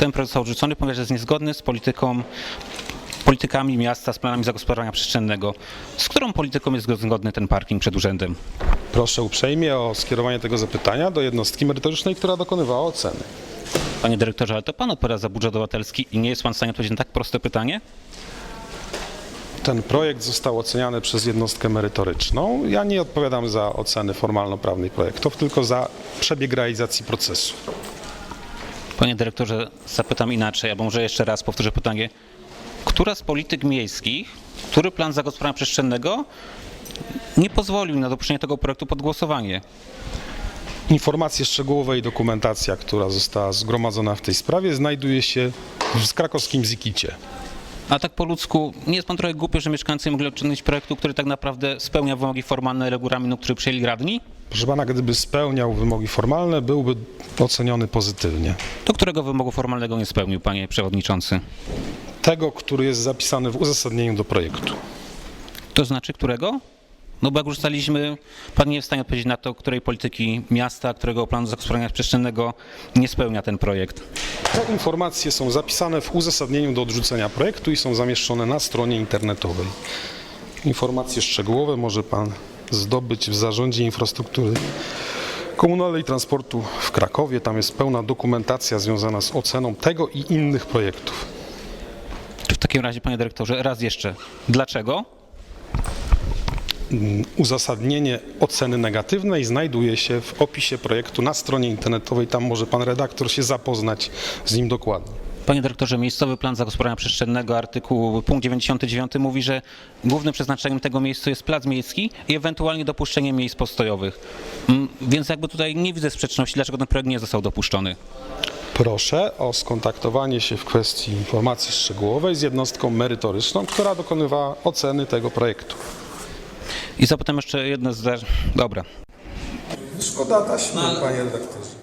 ten projekt został odrzucony, ponieważ jest niezgodny z polityką, politykami miasta, z planami zagospodarowania przestrzennego. Z którą polityką jest zgodny ten parking przed urzędem? Proszę uprzejmie o skierowanie tego zapytania do jednostki merytorycznej, która dokonywała oceny. Panie dyrektorze, ale to pan odpowiada za budżet obywatelski i nie jest pan w stanie odpowiedzieć na tak proste pytanie? Ten projekt został oceniany przez jednostkę merytoryczną. Ja nie odpowiadam za oceny formalno-prawnej projektów, tylko za przebieg realizacji procesu. Panie dyrektorze, zapytam inaczej, albo może jeszcze raz powtórzę pytanie. Która z polityk miejskich, który plan zagospodarowania przestrzennego nie pozwolił na dopuszczenie tego projektu pod głosowanie? Informacje szczegółowe i dokumentacja, która została zgromadzona w tej sprawie, znajduje się w krakowskim Zikicie. A tak po ludzku, nie jest pan trochę głupio, że mieszkańcy mogli odczynić projektu, który tak naprawdę spełnia wymogi formalne regulaminu, który przyjęli radni? Proszę pana, gdyby spełniał wymogi formalne, byłby oceniony pozytywnie. To którego wymogu formalnego nie spełnił, panie przewodniczący? Tego, który jest zapisany w uzasadnieniu do projektu. To znaczy którego? No bo jak już ustaliliśmy, pan nie jest w stanie odpowiedzieć na to, której polityki miasta, którego planu zagospodarowania przestrzennego nie spełnia ten projekt. Te informacje są zapisane w uzasadnieniu do odrzucenia projektu i są zamieszczone na stronie internetowej. Informacje szczegółowe może Pan zdobyć w Zarządzie Infrastruktury Komunalnej i Transportu w Krakowie. Tam jest pełna dokumentacja związana z oceną tego i innych projektów. W takim razie, panie dyrektorze, raz jeszcze. Dlaczego? Uzasadnienie oceny negatywnej znajduje się w opisie projektu na stronie internetowej. Tam może Pan redaktor się zapoznać z nim dokładnie. Panie dyrektorze, miejscowy plan zagospodarowania przestrzennego, artykuł punkt 99 mówi, że głównym przeznaczeniem tego miejsca jest plac miejski i ewentualnie dopuszczenie miejsc postojowych. Mm, Więc jakby tutaj nie widzę sprzeczności, dlaczego ten projekt nie został dopuszczony. Proszę o skontaktowanie się w kwestii informacji szczegółowej z jednostką merytoryczną, która dokonywała oceny tego projektu. I zapytam jeszcze jedno zdanie. Dobra. Szkoda taśmy, panie redaktorze.